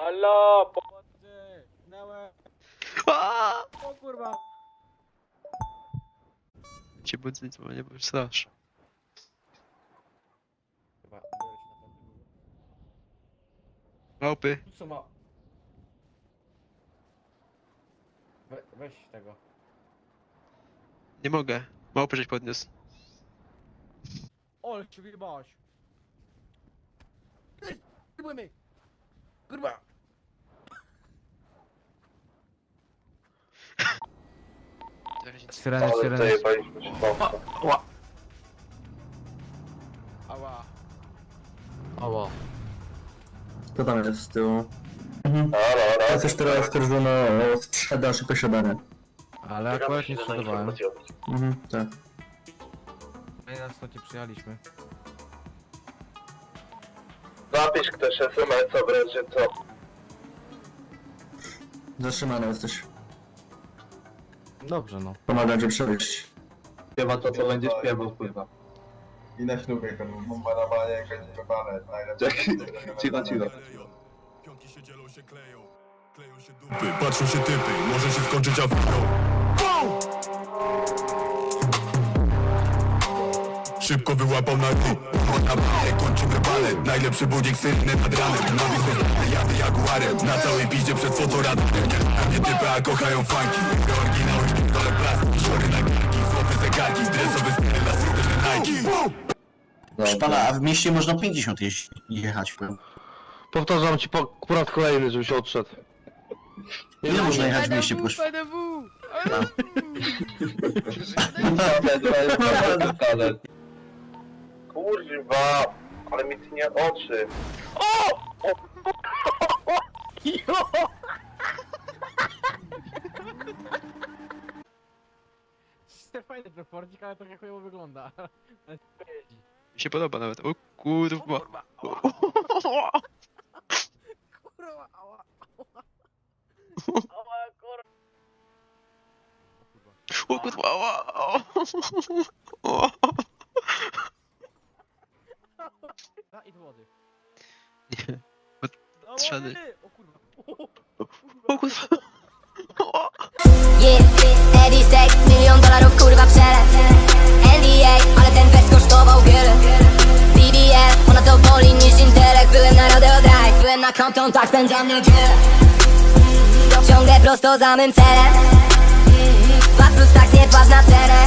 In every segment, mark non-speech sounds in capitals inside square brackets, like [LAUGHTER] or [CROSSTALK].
Halo, pomocy! Aaaa! O kurwa! Cię budzę, co mnie strasz. Chyba, biorę się na pewno. Małpy. Tu co ma? We, weź tego. Nie mogę. Małpy żeś podniósł. O, ale cię wyjebałaś! Kurwa Kurwa! Syreny, Ale syreny. zajebaliśmy się mocno. Ała. Ała. Co tam jest z tyłu? Halo, halo. Ja też teraz oskarżono o sprzedaż i posiadanie. Ale akurat nie sprzedawałem. Mhm, tak. My na stocie przyjechaliśmy. Napisz ktoś SMS, obrazie co. Zatrzymany jesteś. Dobrze no. Pomagam ci przewieźć. Śpiewa to, co będzie śpiewał, kurwa. I na ślubie, bombardowanie, jakieś kopane, najlepsze. Cicho, cicho. Pionki się dzielą, się kleją, kleją się dupy, patrzą się typy, może się skończyć aferą. Szybko wyłapał na ty, na balę, kończymy balet Najlepszy budzik sylny nad ranem Nowi zostany jadę jaguarem Na całej piździe przed fotoradarem Nie mnie typy, a kochają funki Oryginały, dole plastik, szory na karki Złote zegarki, dresowy styl na systemie Nike Proszę pana, a w mieście można 50 jeździ- jechać w pełni. Powtarzam ci po, po raz kolejny, żebyś odszedł. Ile można jechać w mieście, proszę? Kurwa, ale mi tnie oczy. [LAUGHS] Fajny proporcik, ale trochę chujowo wygląda. [LAUGHS] Mi się podoba nawet. O kurwa. Kurwa, ała. O kurwa. ała, o. O. Da i do wody. Nie. Wody! O kurwa. O kurwa. Milion dolarów kurwa przelew NDA, ale ten wers kosztował wiele. BBL, ona to woli niż intelekt. Byłem na Rodeo Drive, byłem na Compton, tak spędzam niedzielę. Ciągle prosto za mym celem. Dwa plus tak nie patrz na cenę.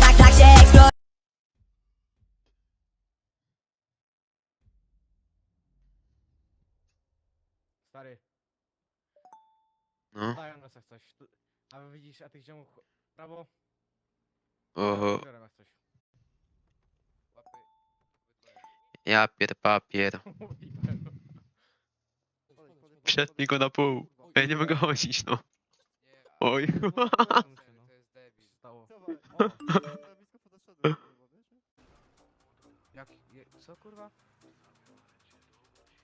Tak, tak się eksploruje. Stary, No. dają nas jak coś. Tu- A wy widzisz, a tych ziomów prawo? Oho. Biorę jak coś. Łapy. Ja pier papier. [LAUGHS] Przetnij go na pół. Ja nie mogę chodzić, no. Oj. Stało. [LAUGHS] Jak, je, co kurwa?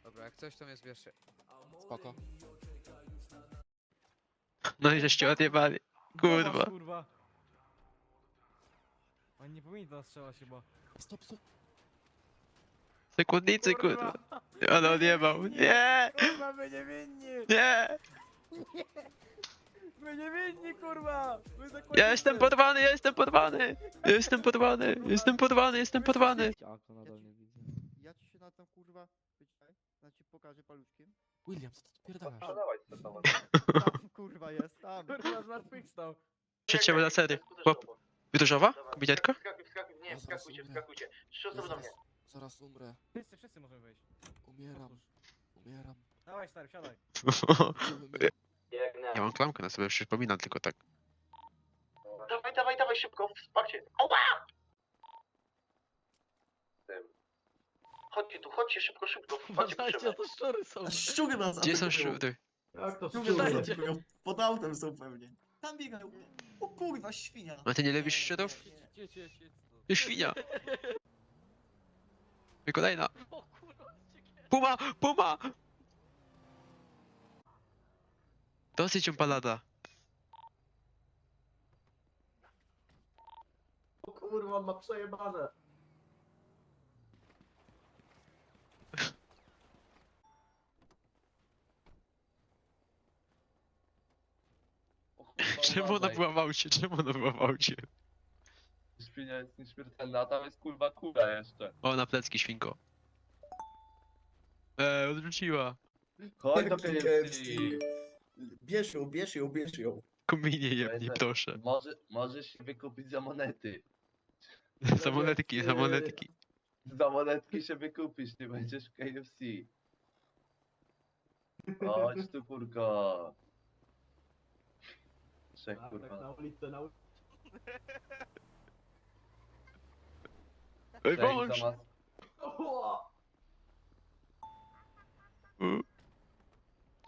Dobra, jak coś to mnie zbierzcie. Spoko. No i żeście odjebali. Kurwa. Kurwa. Oni nie powinni do nas strzelać chyba. Stop, stop. Sekundnicy, kurwa. Ale odjebał. Nie! Kurwa, my niewinni! Nie! [LAUGHS] My niewinni, kurwa! My Ja jestem porwany, ja jestem porwany! Ja Jestem porwany, jestem porwany, jestem porwany! Ja ci się na tam kurwa, wyciągaj, na ci pokażę paluszkiem. William, co ty pierdalasz? Dawaj, co tam. Tam kurwa jest, tam. Kurwa, zmartwychwstał. Trzeciego na sery. Chłop. Różowa? Kobietko? Wskakuj, wskakuj, nie, wskakujcie, wskakujcie. Trzy osoby do mnie. zaraz, umrę. Wszyscy, wszyscy możemy wejść. Umieram. Umieram. Dawaj, stary, wsiadaj. Ja mam klamkę na sobie, przypominam tylko tak. Dawaj, dawaj, dawaj, szybko, wsparcie. Ała! Chodźcie tu, chodźcie, szybko, szybko, wsparcie potrzebne. to szczury są. Szczury nas Gdzie są atakują. szczury? Jak to Szczury nas atakują. Pod autem są pewnie. Tam biegają. O kurwa, świnia. A ty nie lubisz szczurów? Jedź, jedź, jedź. Ty świnia! [LAUGHS] I kolejna. O kurwa, uciekaj. Puma! Puma! Dosyć ją palada. O kurwa, ma przejebane. Czemu ona była w aucie? Czemu ona była w aucie? Świnia jest nieśmiertelna, a tam jest kurwa kula jeszcze. O, na plecki, świnko. Eee, odrzuciła. Chodź do KFC. Bierz ją, bierz ją, bierz ją. Kuminie jebni, Będę- proszę. Może, możesz się wykupić za monety. [LAUGHS] Za monetki, za monetki. Za monetki się wykupisz, nie będziesz w KFC. Chodź tu kurko. Trzech kurwa. ulicę, na ulicę. Ej, wąż! zamiast...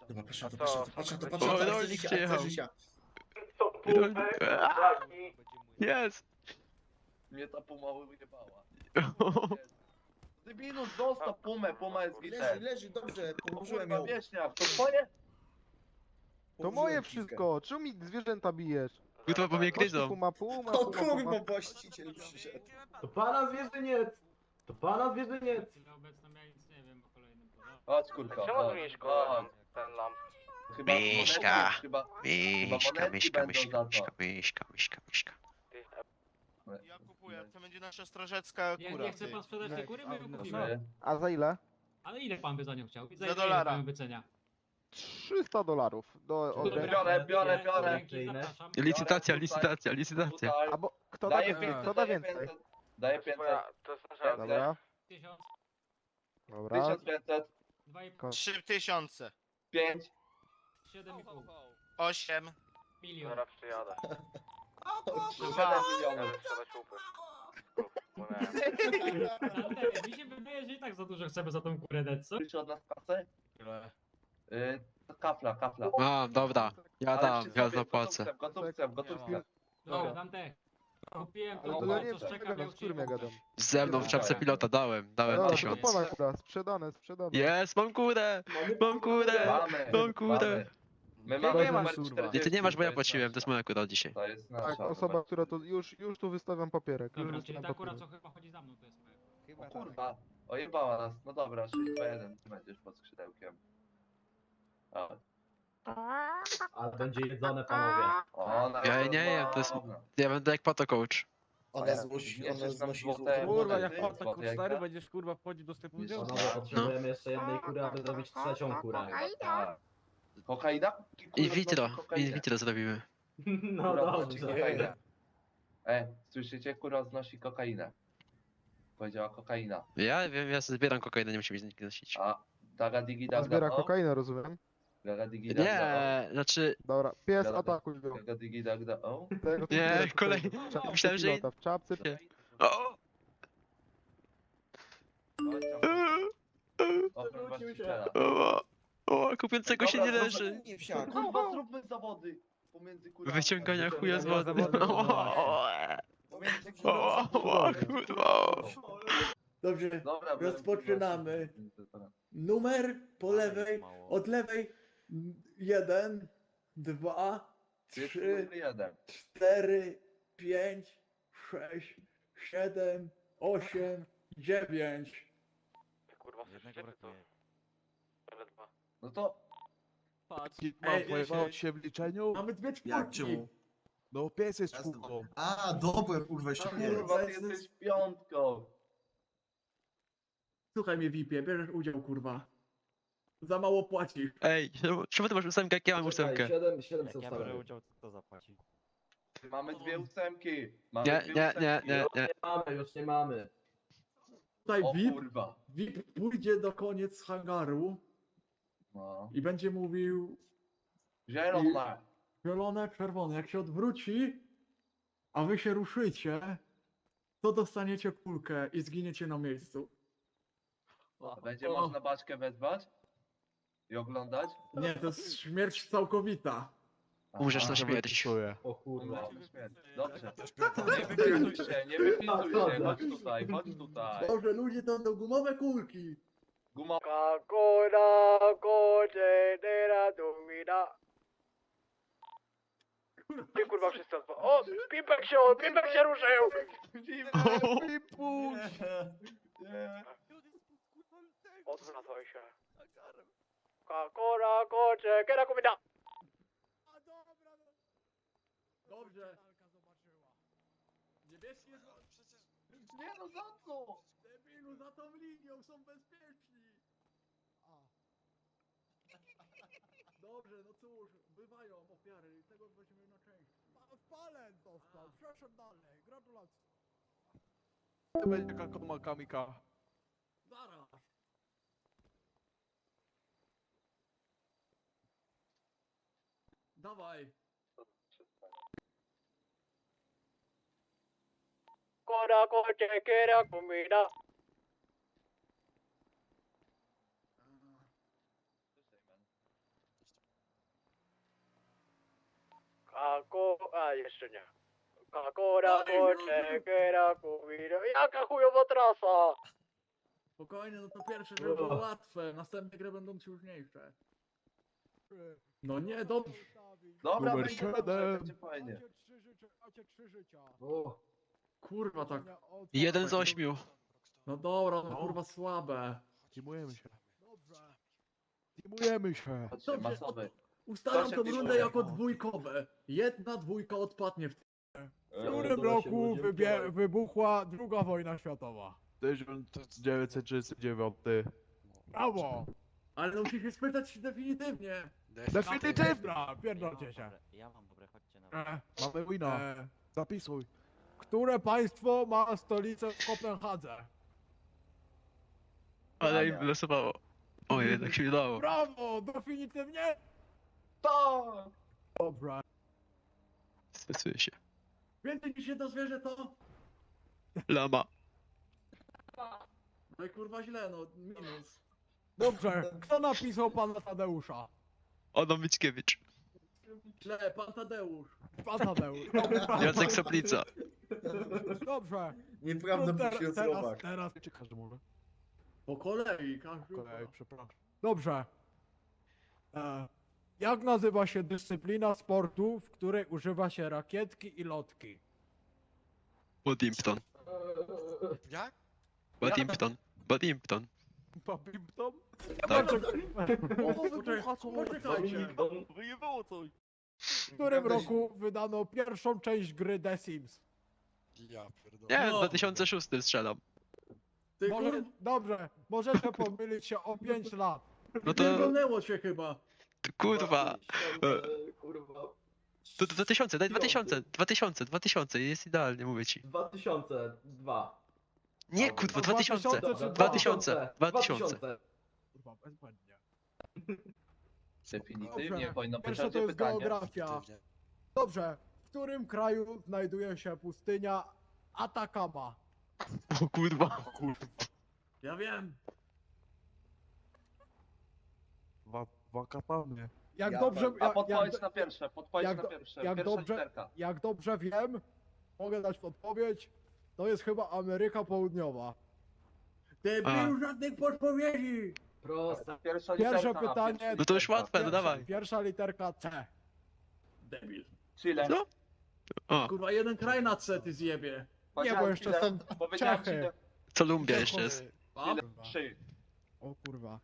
Dobra, patrz na to, A patrz na to, patrz na to, O, patrz na to, no, akcja życia, przyjechał. akcja życia. Aaa! Jest! Mnie ta puma ujebała. [LAUGHS] Debilu, zostaw pumę, puma jest Leży, gitem. leży, dobrze, położyłem Kurwa ją. wieśniak, to twoje? To moje wszystko, czemu mi zwierzęta bijesz? Kurwa, bo mnie gryzą. Puma, puma, O puma, puma. kurwa, właściciel przyszedł. To pana zwierzyniec! To pana zwierzyniec! Chodź kurka, Czemu chodź, zmienisz chodź. kolor ten lamp? Chyba Miśka. Chyba... Miśka, miśka, miśka, za miśka, miśka, miśka, miśka. Ja kupuję, to będzie nasza strażecka Nie, kura. nie chce pan sprzedać tej kury, my ją kupimy. A za ile? Ale ile pan by za nią chciał? Za ile dolara. pan ją wycenia? 300 dolarów. Do odręki. Biorę, biorę, biorę. Zapraszam. Licytacja, licytacja, licytacja. Albo kto da, Daję więcej? 500, kto da daję więcej? 500. Daję 500. To jest nasza Dobra, Tysiąc, dobra. 1500. dwa i Ko- Trzy tysiące. 5. siedem i pół. Osiem. Milion. Zaraz przyjadę. 7 Ja milionów. chcę sprzedać łupy. Ale mi się wydaje, że i tak za dużo chcemy za tą kurę dać, co? Chcesz od nas kasę? Y, kafla, kafla. Mam, dobra. Ja Ale dam, przy ja sobie zapłacę. Gotówce, gotówce, gotówce. Dobra, dam te. Kupiłem Ale to, ja nie co wiem, czeka, z którym ja gadam. Ze mną w czapce pilota dałem, dałem Dobra, to tysiąc. sprzedane, sprzedane. Jest, mam kurę! Mam kurę! Mamy, Mam kurę. mamy. My mamy nie masz, numer kurwa. 40. Nie, ty nie masz, bo ja jest płaciłem, to jest nasza. moja kura dzisiaj. To jest nasza. Tak, osoba, która to już, już tu wystawiam papierek. już Dobra, czyli wystawiam ta kura, papierek. co chyba chodzi za mną, to jest moja. Chyba O kurwa, ojebała nas. No dobra, 6 2 1 ty będziesz pod skrzydełkiem. O, Ale będzie jedzone, panowie. o na Ja nie jem, to jest- Ja będę jak pato coach. Ona znosi, ona znosi złote- złote. Kurwa, jak pata złote stary, będziesz kurwa wchodzić do sklepu wziął? No. No. potrzebujemy jeszcze jednej kury, aby zrobić trzecią kurę. Tak. Kokaina? In vitro, kokainę. vitro zrobimy. [LAUGHS] No Kurwa, znosi dobrze. kokainę. E, słyszycie? Kurwa znosi kokainę. Powiedziała kokaina. Ja wiem, ja sobie zbieram kokainę, nie musi mi nikt nosić. A daga digi daga Zbiera o? kokainę, rozumiem? Daga digi daga Nie, znaczy, Dobra, pies atakuj go. o? Daga digi daga o? Tego tu Nie. W czapce Myślałem, że- pilota, W czapce o! Właściciela. O, o, kupiącego się nie leży. Nie. Kurwa, zróbmy zawody pomiędzy kurami. Wyciągania chuja z wody. zawody, O, o, Pomiędzy o, o, kurwa. Dobrze, Dobra, Rozpoczynamy. numer po lewej, od lewej jeden, dwa, trzy, numer jeden. cztery, pięć, sześć, siedem, osiem, dziewięć. Kurwa, słyszycie to? Ale dwa. No to Mam pojebać się w liczeniu? Mamy dwie czwórki. Czemu? No pies jest Jasne. czwórką. A, dobra, kurwa, nie. kurwa, ty jesteś piątką. Słuchaj mnie Wipie, bierzesz udział kurwa. Za mało płacisz. Ej, czemu- czemu ty masz ósemkę, jak ja mam ósemkę? 7, 7 są udział, to zapłaci. Mamy dwie ósemki. Mamy Nie, dwie nie, nie, ósemki. nie, nie. mamy, już nie mamy. Tutaj O VIP, kurwa. VIP pójdzie do koniec hangaru No. i będzie mówił Zielona. zielone, czerwone. Jak się odwróci, a wy się ruszycie, to dostaniecie kulkę i zginiecie na miejscu. Będzie O. można baczkę wezwać? I oglądać? Nie, to jest śmierć całkowita. Umrzesz na śmierć. O kurwa. No, śmierć. Dobrze. Nie wypisuj się, nie wypisuj się. Chodź tutaj, chodź tutaj. Dobrze, ludzie to będą gumowe kulki. Guma. Kakura, kocie, dera, dumida. Ty kurwa wszyscy odpa- O! Pimpek się, Pimpek się ruszył! Nie. Odwracaj się. Kakura, kocie, kera kumida. że... Niebieski jest... Nie no, za co? Debilu, za tą linią są bezpieczni! [LAUGHS] Dobrze, no cóż, bywają ofiary, tego weźmiemy na część. Palent dostał, przeszedł dalej, gratulacje. Będzie kakoma kamika. Zaraz! Dawaj! Kora kocie kera kumida. Kako, a jeszcze nie. Kakora kocie kera kumida. Jaka chujowa trasa! Spokojnie, no to pierwsze gry było łatwe, następne gry będą trudniejsze. No nie, dobrze. Dobra, Numer będzie dobrze, siedem. będzie fajnie. Macie trzy życia, macie trzy życia. O, kurwa tak. Jeden z ośmiu. No dobra, no kurwa słabe. Teamujemy się. Dobrze. Teamujemy się. Chodźcie, Dobrze, masowy. Ustalam Proszę, tą rundę człowiek. jako dwójkowe. Jedna dwójka odpadnie w W którym roku wybie- wybuchła druga wojna światowa? 1939. Brawo! Ale no musisz się spytać definitywnie. Definitywna! Pierdolcie się. Ja mam dobre, chodźcie na E, Mamy wina. e, Zapisuj. które państwo ma stolicę w Kopenhadze? Ale im wylosowało. O, jednak się udało. Brawo! Definitywnie? Tak! Dobrze. Stresuję się. Więcej niż jedno zwierzę to... Lama. No i kurwa źle, no minus. Dobrze. Kto napisał pana Tadeusza? Adam Mickiewicz. Źle, pan Tadeusz. Pan Tadeusz. [LAUGHS] Jacek Soplica. Dobrze. Nieprawda No, po ter- teraz, teraz. Czy każdy może? Po kolei, każdy. Kolej, przepraszam. Dobrze. E, jak nazywa się dyscyplina sportu, w której używa się rakietki i lotki? Bodimpton. Jak? Bodimpton. Tak. Poczekajcie. Wyjebało coś. W którym roku wydano pierwszą część gry The Sims? Ja pierdolę. Nie, No. 2006 strzelam. Ty Może, kur... dobrze, możecie pomylić się o 5 lat. No to, Pierdolnęło się chyba. kurwa. Kurwa. To 2000, daj 2000, 2000, 2000, jest idealnie, mówię ci. 2002. Nie, kurwa, 2000 2000. czy 2000, 2000. Kurwa, bezbłędnie. Definitywnie, Dobrze. powinno być Pierwsze to jest pytanie. geografia. Dobrze, w którym kraju znajduje się pustynia Atacama? O kurwa. Ja wiem. Wa wakatamy. Jak Ja- dobrze, A jak, podpowiedź jak, na pierwsze, podpowiedź jak na do- pierwsze. jak Pierwsza dobrze- literka. jak dobrze wiem, mogę dać podpowiedź, to jest chyba Ameryka Południowa. Ty A. był żadnych podpowiedzi. Proste. Pierwsza Pierwsze literka, pytanie- No to już łatwe, no Pierwsza- dawaj. Pierwsza literka C. Debil. Chile. No. O, Kurwa, jeden kraj na C ty zjebie. Nie, bo jeszcze Chile. są Powiedziałem Czechy. Chile. Columbia jeszcze jest. Chile. Kurwa. Trzy. O kurwa.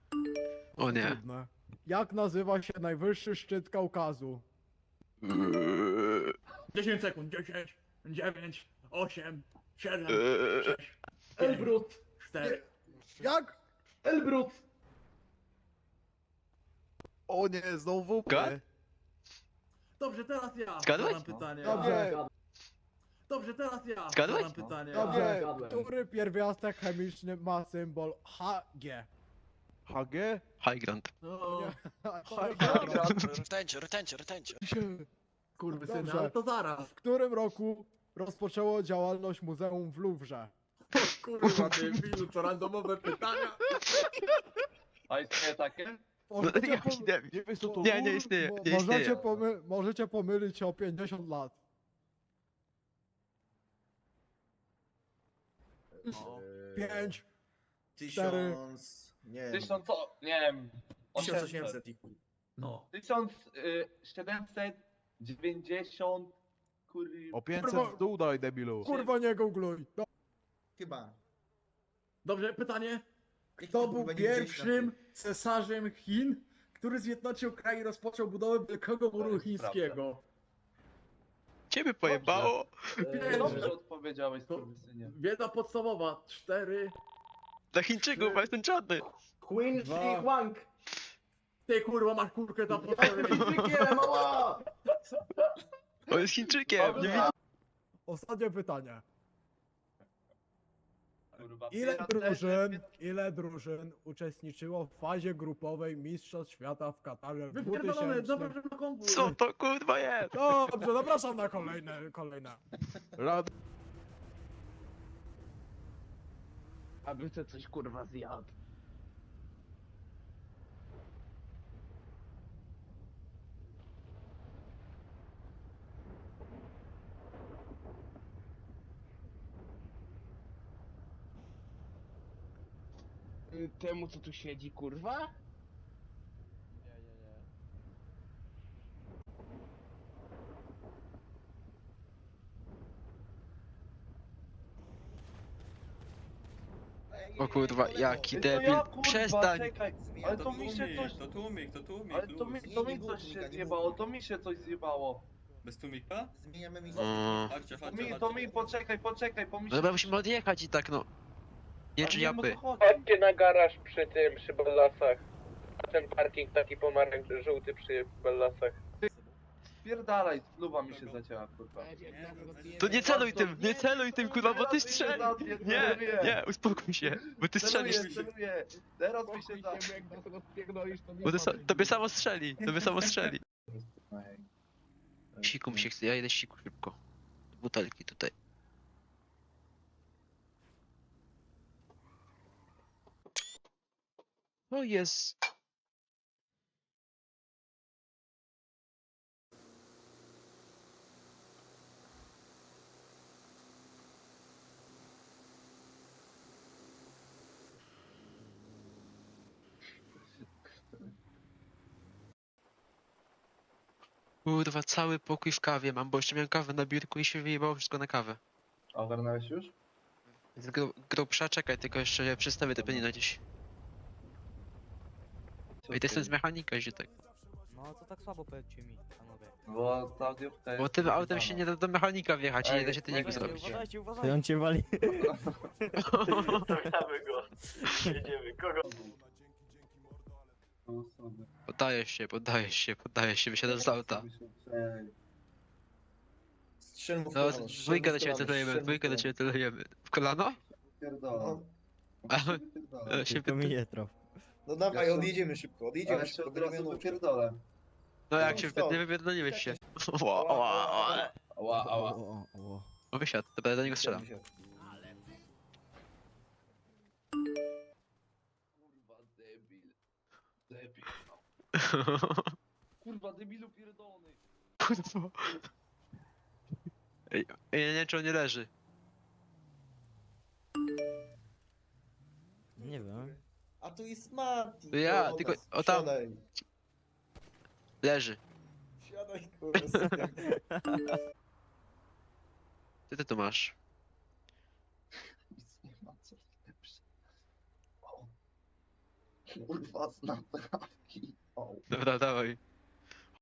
O nie. Trudne. Jak nazywa się najwyższy szczyt Kaukazu? 10 sekund. 10, 9, 8, 7, Eee, 6, Elbrut. 4. Jak? Elbrut. O nie, znowu nie. Dobrze, teraz ja Zgadłeś? zadam pytanie. Dobrze. Dobrze, teraz ja Zgadłeś? zadam pytanie. Dobrze. zgadłem. Który pierwiastek chemiczny ma symbol Hg? HG? High Ground. No, Rteńcie, rteńcie, rteńcie. kurwy syny, Dobrze. ale to zaraz. W którym roku rozpoczęło działalność muzeum w Louvre? Kurwa, ty wilu, to randomowe pytania. A istnieje takie? Pom- debil. Nie wiesz co to Nie, nie istnieje, mo- nie możecie, istnieje. pomy- możecie pomylić się o 50 lat. Pięć. Tysiąc... Nie Tysiąc, o- nie wiem, 800. 1800 i chuj. No. 1790, kurwa. O 500 Kurwa. w dół daj debilu. Kurwa nie googluj. No, Chyba. Dobrze, pytanie. Kto to, był pierwszym cesarzem Chin, który zjednoczył kraj i rozpoczął budowę Wielkiego Muru Chińskiego? Ciebie pojebało. E, Dobrze odpowiedziałeś, skurwysynie. Wiedza podstawowa, cztery. Dla Chińczyków, bo jestem czarny. Queen Dwa. Shi Huang. Ty kurwa masz kurkę tam po cztery. Chińczykiem, ała! On jest Chińczykiem, nie widzi. Ostatnie pytanie. Kurwa, Ile pirat drużyn, ile drużyn uczestniczyło w fazie grupowej Mistrzostw Świata w Katarze w Wypierdolone, 2000... dobra, na komputer. Co to kurwa jest? Dobrze, zapraszam na kolejne, kolejne. Rad. Aby te coś kurwa zjadł. Temu co tu siedzi kurwa? O kurwa, jaki to debil. ja, kurwa, Przestań. Czekaj, ale to mi się coś... To tłumik, to tłumik. Ale to mi, to mi coś się zjebało, to mi się coś zjebało. Bez tłumika? Zmieniamy mi Mm. Chodźcie, To chodźcie, mi, to mi, poczekaj, poczekaj, po mi No Dobra, musimy odjechać i tak no. Nie o co japy. Chodźcie na garaż przy tym, przy Bellasach. A ten parking taki pomarańczowy, żółty przy Bellasach. Spierdalaj, luba mi się zacięła, kurwa. To nie celuj tym, nie celuj tym kurwa, bo ty strzelisz. Nie, nie, uspokój się, bo ty strzelisz. Celuję, celuję. Teraz mi się da. Bo ty, sa- tobie samo strzeli, tobie samo strzeli. Siku mi się chce, ja jedę siku szybko. Butelki tutaj. O jest. Kurwa, cały pokój w kawie mam, bo jeszcze miałem kawę na biurku i się wyjebało wszystko na kawę. Ogarnąłeś już? Więc gru, grubsza, czekaj, tylko jeszcze przedstawię te pieniądze gdzieś. I to jestem z mechanika, że tak. No to tak słabo powiedzcie mi, panowie. Bo ta audiówka jest... Bo tym autem się nie da do mechanika wjechać i nie da się Ej, tylniku ej, zrobić. Uważajcie, uważajcie. On cię wali. Zostawiamy go. Jedziemy, kogo? Poddajesz się, poddajesz się, poddajesz się, wysiadasz z auta. Strzel mu w No, kolano, dwójkę do w ciebie kolano, celujemy, strzel mu w dwójkę do kolano. ciebie celujemy. W kolano? Pierdolę. E, się pyta- traf. No dawaj, odjedziemy szybko, odjedziemy Ale się szybko, od razu będziemy wypierdolę. No jak No się co? nie wypierdoliłeś się. [LAUGHS] Ła, ła, ła. Ała, ała. O, wysiadł, dobra, ja do niego strzelam. Kurwa, debil. Debil. [LAUGHS] Kurwa, debilu pierdolony. Kurwa. Ej, ej, ja nie wiem czy on nie leży. Nie wiem. A tu jest Mati. To ja, tylko- o tam. Siadaj, Leży. siadaj kurwa. synek. Co [LAUGHS] ty tu masz? Nic nie ma, co lepsze. O. Kurwa, z naprawki. O. Dobra, dawaj.